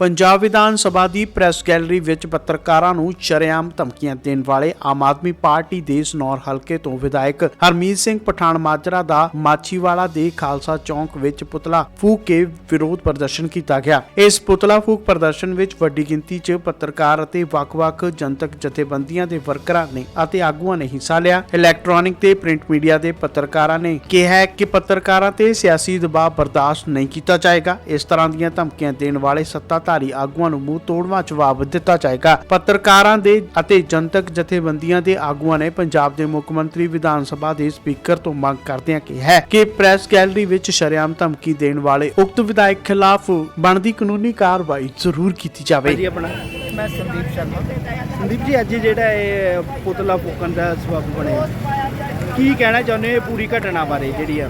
ਪੰਜਾਬ ਵਿਧਾਨ ਸਭਾ ਦੀ press gallery ਵਿੱਚ ਪੱਤਰਕਾਰਾਂ ਨੂੰ ਸ਼ਰੇਆਮ ਧਮਕੀਆਂ ਦੇਣ ਵਾਲੇ ਆਮ ਆਦਮੀ ਪਾਰਟੀ ਦੇ ਸਨੌਰ ਹਲਕੇ ਤੋਂ ਵਿਧਾਇਕ ਹਰਮੀਤ ਸਿੰਘ ਪਠਾਨ ਮਾਜਰਾ ਦਾ ਮਾਛੀਵਾਲਾ ਦੇ ਖਾਲਸਾ ਚੌਂਕ ਵਿੱਚ ਪੁਤਲਾ ਫੂਕ ਕੇ ਵਿਰੋਧ ਪ੍ਰਦਰਸ਼ਨ ਕੀਤਾ ਗਿਆ। ਇਸ ਪੁਤਲਾ ਫੂਕ ਪ੍ਰਦਰਸ਼ਨ ਵਿੱਚ ਵੱਡੀ ਗਿਣਤੀ 'ਚ ਪੱਤਰਕਾਰ ਅਤੇ ਵੱਖ-ਵੱਖ ਜਨਤਕ ਜਥੇਬੰਦੀਆਂ ਦੇ ਵਰਕਰਾਂ ਨੇ ਅਤੇ ਆਗੂਆਂ ਨੇ ਹਿੱਸਾ ਲਿਆ। ਇਲੈਕਟ੍ਰੋਨਿਕ ਤੇ ਪ੍ਰਿੰਟ ਮੀਡੀਆ ਦੇ ਪੱਤਰਕਾਰਾਂ ਨੇ ਕਿਹਾ ਕਿ ਪੱਤਰਕਾਰਾਂ ਤੇ ਸਿਆਸੀ ਦਬਾਅ ਬਰਦਾਸ਼ਤ ਨਹੀਂ ਕੀਤਾ ਜਾਏਗਾ। ਇਸ ਤਰ੍ਹਾਂ ਦੀਆਂ ਧਮਕੀਆਂ ਦੇਣ ਵਾਲੇ ਸੱਤਾ ਸੱਤਾਧਾਰੀ ਆਗੂਆਂ ਨੂੰ ਮੂੰਹ ਤੋੜਵਾ ਜਵਾਬ ਦਿੱਤਾ ਜਾਏਗਾ। ਪੱਤਰਕਾਰਾਂ ਦੇ ਅਤੇ ਜਨਤਕ ਜਥੇਬੰਦੀਆਂ ਦੇ ਆਗੂਆਂ ਨੇ ਪੰਜਾਬ ਦੇ ਮੁੱਖ ਮੰਤਰੀ ਵਿਧਾਨ ਸਭਾ ਦੇ ਸਪੀਕਰ ਤੋਂ ਮੰਗ ਕਰਦਿਆਂ ਕਿਹਾ ਹੈ ਕਿ ਪ੍ਰੈਸ ਗੈਲਰੀ ਵਿੱਚ ਸ਼ਰੇਆਮ ਧਮਕੀ ਦੇਣ ਵਾਲੇ ਉਕਤ ਵਿਧਾਇਕ ਖਿਲਾਫ ਬਣਦੀ ਕਾਨੂੰਨੀ ਕਾਰਵਾਈ ਜ਼ਰੂਰ ਕੀਤੀ ਜਾਵੇ। ਜੀ ਆਪਣਾ। ਮੈਂ ਸੰਦੀਪ ਸ਼ਰਮਾ। ਸੰਦੀਪ ਜੀ ਅੱਜ ਜਿਹੜਾ ਇਹ ਪੁਤਲਾ ਫੂਕਣ ਦਾ ਸਬਬ ਬਣਿਆ। ਕੀ ਕਹਿਣਾ ਚਾਹੁੰਦੇ ਹੋ ਪੂਰੀ ਘਟਨਾ ਬਾਰੇ ਜਿਹੜੀ ਆ?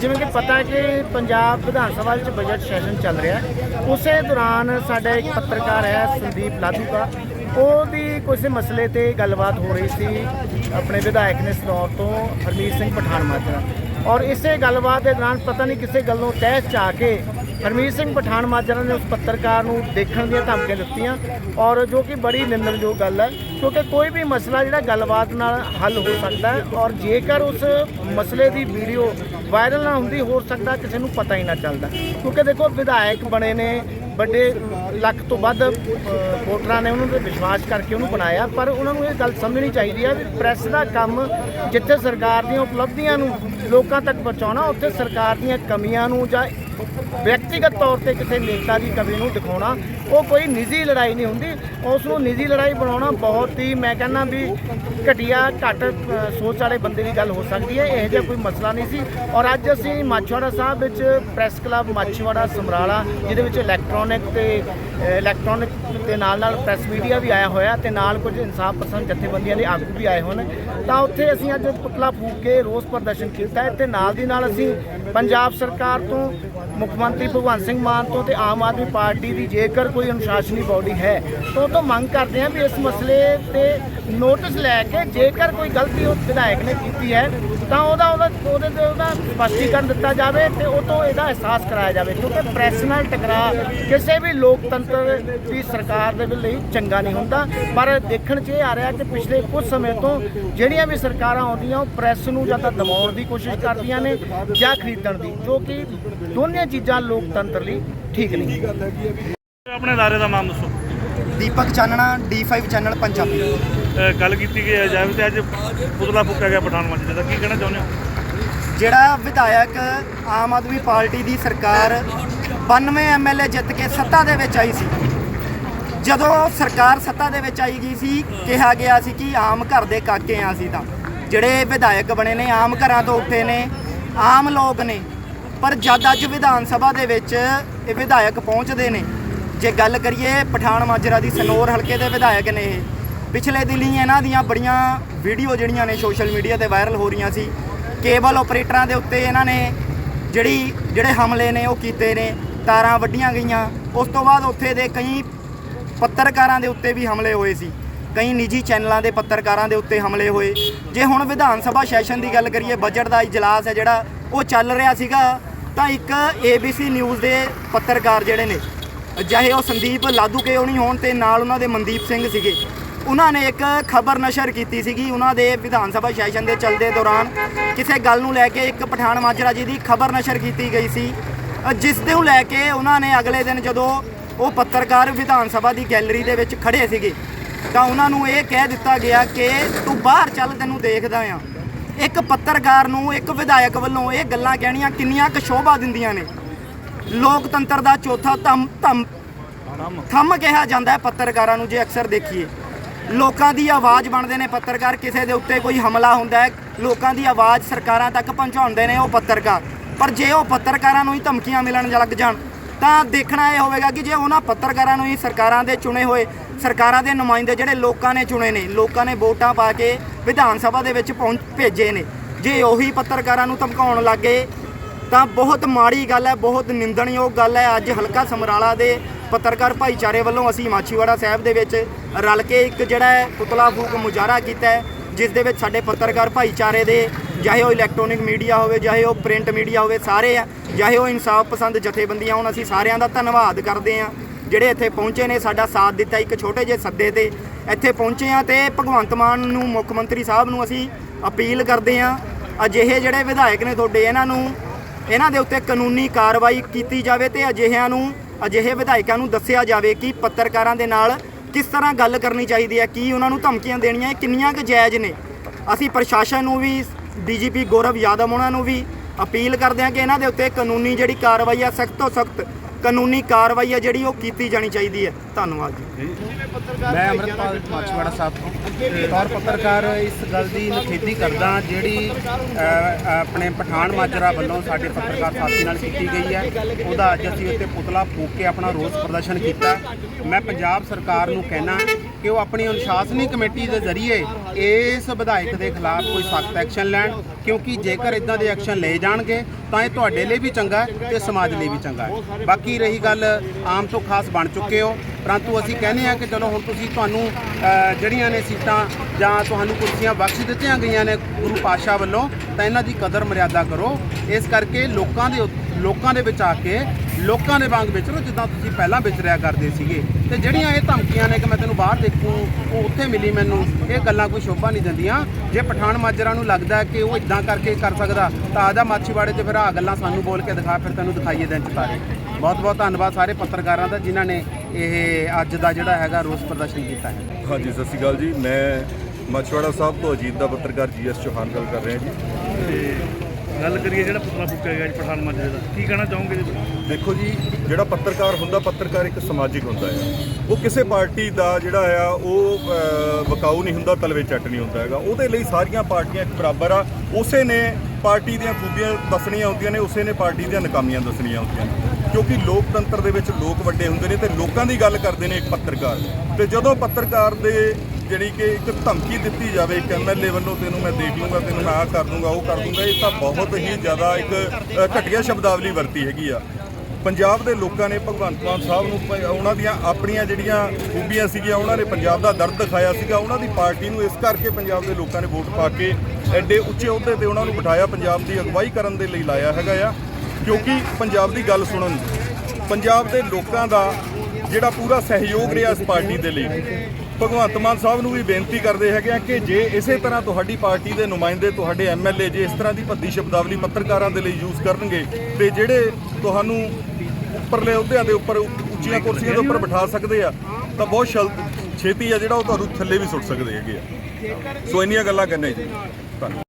ਜਿਵੇਂ ਕਿ ਪਤਾ ਹੈ ਕਿ ਪੰਜਾਬ ਵਿਧਾਨ ਸਭਾ ਵਿੱਚ ਬਜਟ ਸੈਸ਼ਨ ਚੱਲ ਰਿਹਾ ਹੈ। ਉਸੇ ਦੌਰਾਨ ਸਾਡਾ ਇੱਕ ਪੱਤਰਕਾਰ ਹੈ, ਸੰਦੀਪ ਲਾਧੂਕਾ ਉਹਦੀ ਕੁਝ ਮਸਲੇ ਤੇ ਗੱਲਬਾਤ ਹੋ ਰਹੀ ਸੀ ਆਪਣੇ ਵਿਧਾਇਕ ਨੇ ਸਨੌਰ ਤੋਂ, ਹਰਮੀਤ ਸਿੰਘ ਪਠਾਨ ਮਾਜਰਾ। ਔਰ ਇਸੇ ਗੱਲਬਾਤ ਦੇ ਦੌਰਾਨ ਪਤਾ ਨਹੀਂ ਕਿਸੇ ਗੱਲੋਂ ਤਹਿਸ ਚ ਆ ਕੇ ਹਰਮੀਤ ਸਿੰਘ ਪਠਾਨ ਮਾਜਰਾ ਨੇ ਉਸ ਪੱਤਰਕਾਰ ਨੂੰ ਦੇਖਣ ਦੀਆਂ ਧਮਕੀਆਂ ਦਿੱਤੀਆਂ ਔਰ ਜੋ ਕਿ ਬੜੀ ਨਿੰਦਣਯੋਗ ਗੱਲ ਹੈ, ਕਿਉਂਕਿ ਕੋਈ ਵੀ ਮਸਲਾ ਜਿਹੜਾ ਗੱਲਬਾਤ ਨਾਲ ਹੱਲ ਹੋ ਸਕਦਾ ਹੈ ਔਰ ਜੇਕਰ ਉਸ ਮਸਲੇ ਦੀ ਵੀਡੀਓ ਵਾਇਰਲ ਨਾ ਹੁੰਦੀ ਹੋ ਸਕਦਾ ਕਿਸੇ ਨੂੰ ਪਤਾ ਹੀ ਨਾ ਚੱਲਦਾ। ਕਿਉਂਕਿ ਦੇਖੋ, ਵਿਧਾਇਕ ਬਣੇ ਨੇ, ਵੱਡੇ ਲੱਖ ਤੋਂ ਵੱਧ ਵੋਟਰਾਂ ਨੇ ਉਹਨਾਂ ਤੇ ਵਿਸ਼ਵਾਸ ਕਰਕੇ ਉਹਨੂੰ ਬਣਾਇਆ, ਪਰ ਉਹਨਾਂ ਨੂੰ ਇਹ ਗੱਲ ਸਮਝਣੀ ਚਾਹੀਦੀ ਹੈ ਵੀ ਪ੍ਰੈਸ ਦਾ ਕੰਮ ਜਿੱਥੇ ਸਰਕਾਰ ਦੀਆਂ ਉਪਲਬਧੀਆਂ ਨੂੰ ਲੋਕਾਂ ਤੱਕ ਪਹੁੰਚਾਉਣਾ, ਉੱਥੇ ਸਰਕਾਰ ਦੀਆਂ ਕਮੀਆਂ ਨੂੰ ਜਾਂ ਵਿਅਕਤੀਗਤ ਤੌਰ ਤੇ ਕਿਸੇ ਨੇਤਾ ਦੀ ਕਮੀ ਨੂੰ ਦਿਖਾਉਣਾ, ਉਹ ਕੋਈ ਨਿੱਜੀ ਲੜਾਈ ਨਹੀਂ ਹੁੰਦੀ। ਉਸ ਨੂੰ ਨਿੱਜੀ ਲੜਾਈ ਬਣਾਉਣਾ ਬਹੁਤ ਹੀ, ਮੈਂ ਕਹਿੰਦਾ ਵੀ ਘਟੀਆ, ਘੱਟ ਸੋਚ ਵਾਲੇ ਬੰਦੇ ਦੀ ਗੱਲ ਹੋ ਸਕਦੀ ਹੈ, ਇਹੋ ਜਿਹਾ ਕੋਈ ਮਸਲਾ ਨਹੀਂ ਸੀ। ਔਰ ਅੱਜ ਅਸੀਂ ਮਾਛਵਾੜਾ ਸਾਹਿਬ ਵਿੱਚ ਪ੍ਰੈਸ ਕਲੱਬ ਮਾਛਵਾੜਾ ਸਮਰਾਲਾ, ਜਿਹਦੇ ਵਿੱਚ ਇਲੈਕਟ੍ਰੋਨਿਕ ਤੇ ਇਲੈਕਟ੍ਰੋਨਿਕ ਤੇ ਨਾਲ ਨਾਲ ਪ੍ਰੈਸ ਮੀਡੀਆ ਵੀ ਆਇਆ ਹੋਇਆ ਤੇ ਨਾਲ ਕੁਝ ਇਨਸਾਫ ਪਸੰਦ ਜਥੇਬੰਦੀਆਂ ਦੇ ਆਗੂ ਵੀ ਆਏ ਹੋਣ। ਤਾਂ ਉੱਥੇ ਅਸੀਂ ਅੱਜ ਪੁਤਲਾ ਫੂਕ ਕੇ ਰੋਸ ਪ੍ਰਦਰਸ਼ਨ ਕੀਤਾ ਹੈ ਤੇ ਨਾਲ ਦੀ ਨਾਲ ਅਸੀਂ ਪੰਜਾਬ ਸਰਕਾਰ ਤੋਂ ਮੁੱਖ ਮੰਤਰੀ ਭਗਵੰਤ ਸਿੰਘ ਮਾਨ ਤੋਂ ਤੇ ਆਮ ਆਦਮੀ ਪਾਰਟੀ ਦੀ ਜੇਕਰ ਕੋਈ ਅਨੁਸ਼ਾਸਨੀ ਬਾਡੀ ਹੈ, ਤਾਂ ਉਹ ਤੋਂ ਮੰਗ ਕਰਦੇ ਹਾਂ ਵੀ ਇਸ ਮਸਲੇ ਤੇ ਨੋਟਿਸ ਲੈ ਕੇ ਜੇਕਰ ਕੋਈ ਗਲਤੀ ਉਹ ਵਿਧਾਇਕ ਨੇ ਕੀਤੀ ਹੈ, ਤਾਂ ਉਹਦਾ ਉਹਦਾ ਉਹਦੇ ਤੇ ਉਹਦਾ ਸਪਸ਼ਟੀਕਰਨ ਦਿੱਤਾ ਜਾਵੇ ਤੇ ਉਹ ਤੋਂ ਇਹਦਾ ਅਹਿਸਾਸ ਕਰਾਇਆ ਜਾਵੇ, ਕਿਉਂਕਿ ਪ੍ਰੈਸ ਨਾਲ ਟਕਰਾਅ ਕਿਸੇ ਵੀ ਲੋਕਤੰਤਰ ਦੀ ਸਰਕਾਰ ਦੇ ਲਈ ਚੰਗਾ ਨਹੀਂ ਹੁੰਦਾ। ਪਰ ਦੇਖਣ 'ਚ ਇਹ ਆ ਰਿਹਾ ਕਿ ਪਿਛਲੇ ਕੁਝ ਸਮੇਂ ਤੋਂ ਜਿਹੜੀਆਂ ਵੀ ਸਰਕਾਰਾਂ ਆਉਂਦੀਆਂ, ਉਹ ਪ੍ਰੈਸ ਨੂੰ ਜਾਂ ਤਾਂ ਦਬਾਉਣ ਦੀ ਕੋਸ਼ਿਸ਼ ਕਰਦੀਆਂ ਨੇ ਜਾਂ ਖਰੀਦਣ ਦੀ, ਜੋ ਕਿ ਦੋਨੇ ਚੀਜ਼ਾਂ ਲੋਕਤੰਤਰ ਲਈ ਠੀਕ ਨਹੀਂ ਆਪਣੇ ادارے ਦਾ ਨਾਮ ਦੱਸੋ ਦੀਪਕ ਚਾਨਣਾ D5 ਚੈਨਲ ਪੰਜਾਬੀ ਅਹ ਗੱਲ ਕੀਤੀ ਗਈ ਹੈ ਜਾਵੇ ਤੇ ਅੱਜ ਪੁਤਲਾ ਫੂਕਿਆ ਗਿਆ ਪਠਾਨ ਮਾਜਰੇ ਦਾ ਕੀ ਕਹਿਣਾ ਚਾਹੁੰਦੇ ਹੋ ਜਿਹੜਾ ਵਿਧਾਇਕ ਆਮ ਆਦਮੀ ਪਾਰਟੀ ਦੀ ਸਰਕਾਰ 92 ਐਮਐਲਏ ਜਿੱਤ ਕੇ ਸੱਤਾ ਦੇ ਵਿੱਚ ਆਈ ਸੀ ਜਦੋਂ ਸਰਕਾਰ ਸੱਤਾ ਦੇ ਵਿੱਚ ਆਈ ਗਈ ਸੀ ਕਿਹਾ ਗਿਆ ਸੀ ਕਿ ਆਮ ਘਰ ਦੇ ਕਾਕੇ ਆ ਸੀ ਤਾਂ ਜਿਹੜੇ ਵਿਧਾਇਕ ਬਣੇ ਨੇ ਆਮ ਘਰਾਂ ਤੋਂ ਉੱਠੇ ਨੇ ਆਮ ਲੋਕ ਨੇ ਪਰ ਜਦ ਅੱਜ ਵਿਧਾਨ ਸਭਾ ਦੇ ਵਿੱਚ ਇਹ ਵਿਧਾਇਕ ਪਹੁੰਚਦੇ ਨੇ, ਜੇ ਗੱਲ ਕਰੀਏ ਪਠਾਨ ਮਾਜਰਾ ਦੀ ਸਨੌਰ ਹਲਕੇ ਦੇ ਵਿਧਾਇਕ ਨੇ ਇਹ, ਪਿਛਲੇ ਦਿਨੀ ਇਹਨਾਂ ਦੀਆਂ ਬੜੀਆਂ ਵੀਡੀਓ ਜਿਹੜੀਆਂ ਨੇ ਸੋਸ਼ਲ ਮੀਡੀਆ ਤੇ ਵਾਇਰਲ ਹੋ ਰਹੀਆਂ ਸੀ, ਕੇਬਲ ਆਪਰੇਟਰਾਂ ਦੇ ਉੱਤੇ ਇਹਨਾਂ ਨੇ ਜਿਹੜੀ, ਜਿਹੜੇ ਹਮਲੇ ਨੇ ਉਹ ਕੀਤੇ ਨੇ, ਤਾਰਾਂ ਵੱਢੀਆਂ ਗਈਆਂ, ਉਸ ਤੋਂ ਬਾਅਦ ਉੱਥੇ ਦੇ ਕਈ ਪੱਤਰਕਾਰਾਂ ਦੇ ਉੱਤੇ ਵੀ ਹਮਲੇ ਹੋਏ ਸੀ, ਕਈ ਨਿੱਜੀ ਚੈਨਲਾਂ ਦੇ ਪੱਤਰਕਾਰਾਂ ਦੇ ਉੱਤੇ ਹਮਲੇ ਹੋਏ। ਜੇ ਹੁਣ ਵਿਧਾਨ ਸਭਾ ਸੈਸ਼ਨ ਦੀ ਗੱਲ ਕਰੀਏ ਬਜਟ ਦਾ ਇਜਲਾਸ ਹੈ ਜਿਹੜਾ, ਉਹ ਚੱਲ ਰਿਹਾ ਸੀਗਾ ਤਾਂ ਇੱਕ ABC ਨਿਊਜ਼ ਦੇ ਪੱਤਰਕਾਰ ਜਿਹੜੇ ਨੇ ਚਾਹੇ ਉਹ ਸੰਦੀਪ ਲਾਧੂਕੇ ਹੋਣੀ ਹੋਣ ਤੇ ਨਾਲ ਉਹਨਾਂ ਦੇ ਮਨਦੀਪ ਸਿੰਘ ਸੀਗੇ। ਉਹਨਾਂ ਨੇ ਇੱਕ ਖਬਰ ਨਸ਼ਰ ਕੀਤੀ ਸੀਗੀ ਉਹਨਾਂ ਦੇ ਵਿਧਾਨ ਸਭਾ ਸੈਸ਼ਨ ਦੇ ਚੱਲਦੇ ਦੌਰਾਨ ਕਿਸੇ ਗੱਲ ਨੂੰ ਲੈ ਕੇ ਇੱਕ ਪਠਾਨ ਮਾਜਰਾ ਜੀ ਦੀ ਖਬਰ ਨਸ਼ਰ ਕੀਤੀ ਗਈ ਸੀ। ਅ, ਜਿਸ ਨੂੰ ਲੈ ਕੇ ਉਹਨਾਂ ਨੇ ਅਗਲੇ ਦਿਨ ਜਦੋਂ ਉਹ ਪੱਤਰਕਾਰ ਵਿਧਾਨ ਸਭਾ ਦੀ ਗੈਲਰੀ ਦੇ ਵਿੱਚ ਖੜੇ ਸੀਗੇ ਤਾਂ ਉਹਨਾਂ ਨੂੰ ਇਹ ਕਹਿ ਦਿੱਤਾ ਗਿਆ ਕਿ ਤੂੰ ਬਾਹਰ ਚੱਲ ਤੈਨੂੰ ਦੇਖਦਾ ਆ। ਇੱਕ ਪੱਤਰਕਾਰ ਨੂੰ, ਇੱਕ ਵਿਧਾਇਕ ਵੱਲੋਂ ਇਹ ਗੱਲਾਂ ਕਹਿਣੀਆਂ ਕਿੰਨੀਆਂ ਕੁ ਸ਼ੋਭਾ ਦਿੰਦੀਆਂ ਨੇ। ਲੋਕਤੰਤਰ ਦਾ ਚੌਥਾ ਧੰਮ ਧੰਮ, ਥੰਮ ਕਿਹਾ ਜਾਂਦਾ ਹੈ ਪੱਤਰਕਾਰਾਂ ਨੂੰ ਜੇ ਅਕਸਰ ਦੇਖੀਏ। ਲੋਕਾਂ ਦੀ ਆਵਾਜ਼ ਬਣਦੇ ਨੇ ਪੱਤਰਕਾਰ, ਕਿਸੇ ਦੇ ਉੱਤੇ ਕੋਈ ਹਮਲਾ ਹੁੰਦਾ ਹੈ, ਲੋਕਾਂ ਦੀ ਆਵਾਜ਼ ਸਰਕਾਰਾਂ ਤੱਕ ਪਹੁੰਚਾਉਂਦੇ ਨੇ ਉਹ ਪੱਤਰਕਾਰ। ਪਰ ਜੇ ਉਹ ਪੱਤਰਕਾਰਾਂ ਨੂੰ ਹੀ ਧਮਕੀਆਂ ਮਿਲਣ ਲੱਗ ਜਾਣ, ਤਾਂ ਦੇਖਣਾ ਇਹ ਹੋਵੇਗਾ ਕਿ ਜੇ ਉਹਨਾਂ ਪੱਤਰਕਾਰਾਂ ਨੂੰ ਹੀ ਸਰਕਾਰਾਂ ਦੇ ਚੁਣੇ ਹੋਏ, ਸਰਕਾਰਾਂ ਦੇ ਨੁਮਾਇੰਦੇ ਜਿਹੜੇ ਲੋਕਾਂ ਨੇ ਚੁਣੇ ਨੇ, ਲੋਕਾਂ ਨੇ ਵੋਟਾਂ ਪਾ ਕੇ ਵਿਧਾਨ ਸਭਾ ਦੇ ਵਿੱਚ ਪਹੁੰਚ ਭੇਜੇ ਨੇ। ਜੇ ਉਹੀ ਪੱਤਰਕਾਰਾਂ ਨੂੰ ਧਮਕਾਉਣ ਲੱਗੇ, ਤਾਂ ਬਹੁਤ ਮਾੜੀ ਗੱਲ ਹੈ, ਬਹੁਤ ਨਿੰਦਣਯੋਗ ਗੱਲ ਹੈ। ਅੱਜ ਹਲਕਾ ਸਮਰਾਲਾ ਦੇ ਪੱਤਰਕਾਰ ਭਾਈਚਾਰੇ ਵੱਲੋਂ ਅਸੀਂ ਮਾਛੀਵਾੜਾ ਸਾਹਿਬ ਦੇ ਵਿੱਚ ਰਲ ਕੇ ਇੱਕ ਜਿਹੜਾ ਹੈ ਪੁਤਲਾ ਫੂਕ ਮੁਜ਼ਾਹਰਾ ਕੀਤਾ ਜਿਸ ਦੇ ਵਿੱਚ ਸਾਡੇ ਪੱਤਰਕਾਰ ਭਾਈਚਾਰੇ ਦੇ, ਚਾਹੇ ਉਹ ਇਲੈਕਟ੍ਰੋਨਿਕ ਮੀਡੀਆ ਹੋਵੇ, ਚਾਹੇ ਉਹ ਪ੍ਰਿੰਟ ਮੀਡੀਆ ਹੋਵੇ, ਸਾਰੇ ਆ, ਚਾਹੇ ਉਹ ਇਨਸਾਫ ਪਸੰਦ ਜਥੇਬੰਦੀਆਂ ਹੋਣ, ਅਸੀਂ ਸਾਰਿਆਂ ਦਾ ਧੰਨਵਾਦ ਕਰਦੇ ਆ ਜਿਹੜੇ ਇੱਥੇ ਪਹੁੰਚੇ ਨੇ, ਸਾਡਾ ਸਾਥ ਦਿੱਤਾ ਇੱਕ ਛੋਟੇ ਜਿਹੇ ਸੱਦੇ ਤੇ। ਇੱਥੇ ਪਹੁੰਚੇ ਆ ਤੇ ਭਗਵੰਤ ਮਾਨ ਨੂੰ, ਮੁੱਖ ਮੰਤਰੀ ਸਾਹਿਬ ਨੂੰ ਅਸੀਂ ਅਪੀਲ ਕਰਦੇ ਆ ਅਜਿਹੇ ਜਿਹੜੇ ਵਿਧਾਇਕ ਨੇ ਤੁਹਾਡੇ, ਇਹਨਾਂ ਨੂੰ, ਇਹਨਾਂ ਦੇ ਉੱਤੇ ਕਾਨੂੰਨੀ ਕਾਰਵਾਈ ਕੀਤੀ ਜਾਵੇ ਤੇ ਅਜਿਹਿਆਂ ਨੂੰ, ਅਜਿਹੇ ਵਿਧਾਇਕਾਂ ਨੂੰ ਦੱਸਿਆ ਜਾਵੇ ਕਿ ਪੱਤਰਕਾਰਾਂ ਦੇ ਨਾਲ ਕਿਸ ਤਰ੍ਹਾਂ ਗੱਲ ਕਰਨੀ ਚਾਹੀਦੀ ਹੈ, ਕੀ ਉਹਨਾਂ ਨੂੰ ਧਮਕੀਆਂ ਦੇਣੀਆਂ ਕਿੰਨੀਆਂ ਕੁ ਜਾਇਜ਼ ਨੇ। ਅਸੀਂ ਪ੍ਰਸ਼ਾਸਨ ਨੂੰ ਵੀ, ਡੀਜੀਪੀ ਗੌਰਵ ਯਾਦਵ ਉਹਨਾਂ ਨੂੰ ਵੀ ਅਪੀਲ ਕਰਦੇ ਹਾਂ ਕਿ ਇਹਨਾਂ ਦੇ ਉੱਤੇ ਕਾਨੂੰਨੀ ਜਿਹੜੀ ਕਾਰਵਾਈ ਆ ਸਖਤ ਤੋਂ ਸਖਤ ਕਾਨੂੰਨੀ ਕਾਰਵਾਈ ਹੈ ਜਿਹੜੀ ਉਹ ਕੀਤੀ ਜਾਣੀ ਚਾਹੀਦੀ ਹੈ। ਧੰਨਵਾਦ ਜੀ। ਮੈਂ ਅਮਰਪਾਲ ਮਾਛੀਵਾੜਾ ਸਾਹਿਬ ਤੋਂ। ਤੌਰ ਪੱਤਰਕਾਰ ਇਸ ਗੱਲ ਦੀ ਨਿਖੇਧੀ ਕਰਦਾ ਜਿਹੜੀ ਅ, ਆਪਣੇ ਪਠਾਨ ਮਾਜਰਾ ਵੱਲੋਂ ਸਾਡੇ ਪੱਤਰਕਾਰ ਸਾਥੀ ਨਾਲ ਕੀਤੀ ਗਈ ਹੈ। ਉਹਦਾ ਅੱਜ ਅਸੀਂ ਉੱਤੇ ਪੁਤਲਾ ਫੂਕ ਕੇ ਆਪਣਾ ਰੋਸ ਪ੍ਰਦਰਸ਼ਨ ਕੀਤਾ। ਮੈਂ ਪੰਜਾਬ ਸਰਕਾਰ ਨੂੰ ਕਹਿਣਾ ਕਿ ਉਹ ਆਪਣੀ ਅਨੁਸ਼ਾਸਨੀ ਕਮੇਟੀ ਦੇ ਜ਼ਰੀਏ ਇਸ ਵਿਧਾਇਕ ਦੇ ਖਿਲਾਫ ਕੋਈ ਸਖਤ ਐਕਸ਼ਨ ਲੈਣ ਕਿਉਂਕਿ ਜੇਕਰ ਇਦਾਂ ਦੇ ਐਕਸ਼ਨ ਲਏ ਜਾਣਗੇ ਤਾਂ ਇਹ ਤੁਹਾਡੇ ਲਈ ਵੀ ਚੰਗਾ ਹੈ ਤੇ ਸਮਾਜ ਲਈ ਵੀ ਚੰਗਾ ਹੈ। ਬਾਕੀ ਰਹੀ ਗੱਲ ਆਮ ਤੋਂ ਖਾਸ ਬਣ ਚੁੱਕੇ ਹੋ? ਪਰੰਤੂ ਅਸੀਂ ਕਹਿੰਦੇ ਆ ਕਿ ਚਲੋ ਹੁਣ ਤੁਸੀਂ ਤੁਹਾਨੂੰ ਜਿਹੜੀਆਂ ਨੇ ਸੀਟਾਂ ਜਾਂ ਤੁਹਾਨੂੰ ਕੁਰਸੀਆਂ ਬਖਸ਼ ਦਿੱਤੀਆਂ ਗਈਆਂ ਨੇ ਗੁਰੂ ਪਾਤਸ਼ਾਹ ਵੱਲੋਂ, ਤਾਂ ਇਹਨਾਂ ਦੀ ਕਦਰ ਮਰਿਆਦਾ ਕਰੋ। ਇਸ ਕਰਕੇ ਲੋਕਾਂ ਦੇ ਉ- ਲੋਕਾਂ ਦੇ ਵਿੱਚ ਆ ਕੇ ਲੋਕਾਂ ਦੇ ਵਾਂਗ ਵਿਚਰੋ ਜਿੱਦਾਂ ਤੁਸੀਂ ਪਹਿਲਾਂ ਵਿਚਰਿਆ ਕਰਦੇ ਸੀਗੇ। ਤੇ ਜਿਹੜੀਆਂ ਇਹ ਧਮਕੀਆਂ ਨੇ ਕਿ ਮੈਂ ਤੈਨੂੰ ਬਾਹਰ ਦੇਖੂ, ਉਹ ਉੱਥੇ ਮਿਲੀ ਮੈਨੂੰ, ਇਹ ਗੱਲਾਂ ਕੋਈ ਸ਼ੋਭਾ ਨਹੀਂ ਦਿੰਦੀਆਂ। ਜੇ ਪਠਾਨ ਮਾਜਰਾ ਨੂੰ ਲੱਗਦਾ ਕਿ ਉਹ ਇਦਾਂ ਕਰਕੇ ਕਰ ਸਕਦਾ, ਤਾਂ ਆਦਾ ਮਾਛੀਵਾੜੇ 'ਚ ਫਿਰ ਆ ਗੱਲਾਂ ਸਾਨੂੰ ਬੋਲ ਕੇ ਦਿਖਾ, ਫਿਰ ਤੈਨੂੰ ਦਿਖਾਈਏ ਦਿਨ ਚ ਤਾਰੇ ਬਹੁਤ ਬਹੁਤ ਧੰਨਵਾਦ ਸਾਰੇ ਪੱਤਰਕਾਰਾਂ ਦਾ, ਜਿਨ੍ਹਾਂ ਨੇ ਇਹ ਅੱਜ ਦਾ ਜਿਹੜਾ ਹੈਗਾ ਰੋਸ ਪ੍ਰਦਰਸ਼ਨ ਕੀਤਾ ਹੈ। ਹਾਂਜੀ, ਸਤਿ ਸ਼੍ਰੀ ਅਕਾਲ ਜੀ। ਮੈਂ ਮਛਵਾੜਾ ਸਾਹਿਬ ਤੋਂ ਅਜੀਤ ਦਾ ਪੱਤਰਕਾਰ ਜੀਐਸ ਚੌਹਾਨ ਗੱਲ ਕਰ ਰਿਹਾ ਜੀ। ਤੇ ਗੱਲ ਕਰੀਏ ਜਿਹੜਾ ਪੁਤਲਾ ਫੂਕਿਆ ਗਿਆ ਜੀ ਪਠਾਨ ਮਾਜਰੇ ਦਾ, ਕੀ ਕਹਿਣਾ ਚਾਹੋਗੇ ਜੀ ਦੇਖੋ ਜੀ, ਜਿਹੜਾ ਪੱਤਰਕਾਰ ਹੁੰਦਾ, ਪੱਤਰਕਾਰ ਇੱਕ ਸਮਾਜਿਕ ਹੁੰਦਾ ਹੈ। ਉਹ ਕਿਸੇ ਪਾਰਟੀ ਦਾ ਜਿਹੜਾ ਆ, ਉਹ ਵਕਾਊ ਨਹੀਂ ਹੁੰਦਾ, ਤਲਵੇ ਚੱਟ ਨਹੀਂ ਹੁੰਦਾ ਹੈਗਾ। ਉਹਦੇ ਲਈ ਸਾਰੀਆਂ ਪਾਰਟੀਆਂ ਇੱਕ ਬਰਾਬਰ ਆ। ਉਸੇ ਨੇ ਪਾਰਟੀ ਦੀਆਂ ਖੂਬੀਆਂ ਦੱਸਣੀਆਂ ਹੁੰਦੀਆਂ ਨੇ, ਉਸੇ ਨੇ ਪਾਰਟੀ ਦੀਆਂ ਨਕਾਮੀਆਂ ਦੱਸਣੀਆਂ ਹੁੰਦੀਆਂ ਨੇ। ਕਿਉਂਕਿ ਲੋਕਤੰਤਰ ਦੇ ਵਿੱਚ ਲੋਕ ਵੱਡੇ ਹੁੰਦੇ ਨੇ ਤੇ ਲੋਕਾਂ ਦੀ ਗੱਲ ਕਰਦੇ ਨੇ ਇੱਕ ਪੱਤਰਕਾਰ। ਤੇ ਜਦੋਂ ਪੱਤਰਕਾਰ ਦੇ ਜਿਹੜੀ ਕਿ ਇੱਕ ਧਮਕੀ ਦਿੱਤੀ ਜਾਵੇ, ਇੱਕ ਐਮਐਲਏ ਵੱਲੋਂ ਤੈਨੂੰ ਮੈਂ ਦੇਖ ਲੂੰਗਾ, ਤੈਨੂੰ ਮੈਂ ਆਹ ਕਰ ਦੂੰਗਾ, ਉਹ ਕਰ ਦੂੰਗਾ, ਇਹ ਤਾਂ ਬਹੁਤ ਹੀ ਜ਼ਿਆਦਾ ਇੱਕ ਘਟੀਆ ਸ਼ਬਦਾਵਲੀ ਵਰਤੀ ਹੈਗੀ ਆ। ਪੰਜਾਬ ਦੇ ਲੋਕਾਂ ਨੇ ਭਗਵੰਤ ਮਾਨ ਸਾਹਿਬ ਨੂੰ ਉਹਨਾਂ ਦੀਆਂ ਆਪਣੀਆਂ ਜਿਹੜੀਆਂ ਖੂਬੀਆਂ ਸੀਗੀਆਂ, ਉਹਨਾਂ ਨੇ ਪੰਜਾਬ ਦਾ ਦਰਦ ਦਿਖਾਇਆ ਸੀਗਾ, ਉਹਨਾਂ ਦੀ ਪਾਰਟੀ ਨੂੰ ਇਸ ਕਰਕੇ ਪੰਜਾਬ ਦੇ ਲੋਕਾਂ ਨੇ ਵੋਟ ਪਾ ਕੇ ਐਡੇ ਉੱਚੇ ਅਹੁਦੇ ਤੇ ਉਹਨਾਂ ਨੂੰ ਬਿਠਾਇਆ, ਪੰਜਾਬ ਦੀ ਅਗਵਾਈ ਕਰਨ ਦੇ ਲਈ ਲਾਇਆ ਹੈਗਾ ਆ। ਕਿਉਂਕਿ ਪੰਜਾਬ ਦੀ ਗੱਲ ਸੁਣਨ, ਪੰਜਾਬ ਦੇ ਲੋਕਾਂ ਦਾ ਜਿਹੜਾ ਪੂਰਾ ਸਹਿਯੋਗ ਰਿਹਾ ਇਸ ਪਾਰਟੀ ਦੇ ਲਈ ਭਗਵੰਤ ਮਾਨ ਸਾਹਿਬ ਨੂੰ ਵੀ ਬੇਨਤੀ ਕਰਦੇ ਹੈਗੇ ਆ ਕਿ ਜੇ ਇਸੇ ਤਰ੍ਹਾਂ ਤੁਹਾਡੀ ਪਾਰਟੀ ਦੇ ਨੁਮਾਇੰਦੇ, ਤੁਹਾਡੇ ਐਮਐਲਏ ਜੇ ਇਸ ਤਰ੍ਹਾਂ ਦੀ ਭੱਦੀ ਸ਼ਬਦਾਵਲੀ ਪੱਤਰਕਾਰਾਂ ਦੇ ਲਈ ਯੂਜ਼ ਕਰਨਗੇ, ਤੇ ਜਿਹੜੇ ਤੁਹਾਨੂੰ ਉੱਪਰਲੇ ਅਹੁਦਿਆਂ ਦੇ ਉੱਪਰ ਉੱਚੀਆਂ ਕੁਰਸੀਆਂ ਦੇ ਉੱਪਰ ਬਿਠਾ ਸਕਦੇ ਆ, ਤਾਂ ਬਹੁਤ ਛਲ, ਛੇਤੀ ਆ ਜਿਹੜਾ ਉਹ ਤੁਹਾਨੂੰ ਥੱਲੇ ਵੀ ਸੁੱਟ ਸਕਦੇ ਹੈਗੇ ਆ। ਸੋ ਇੰਨੀਆਂ ਗੱਲਾਂ ਕਰਨੇ ਜੀ। ਧੰਨਵਾਦ।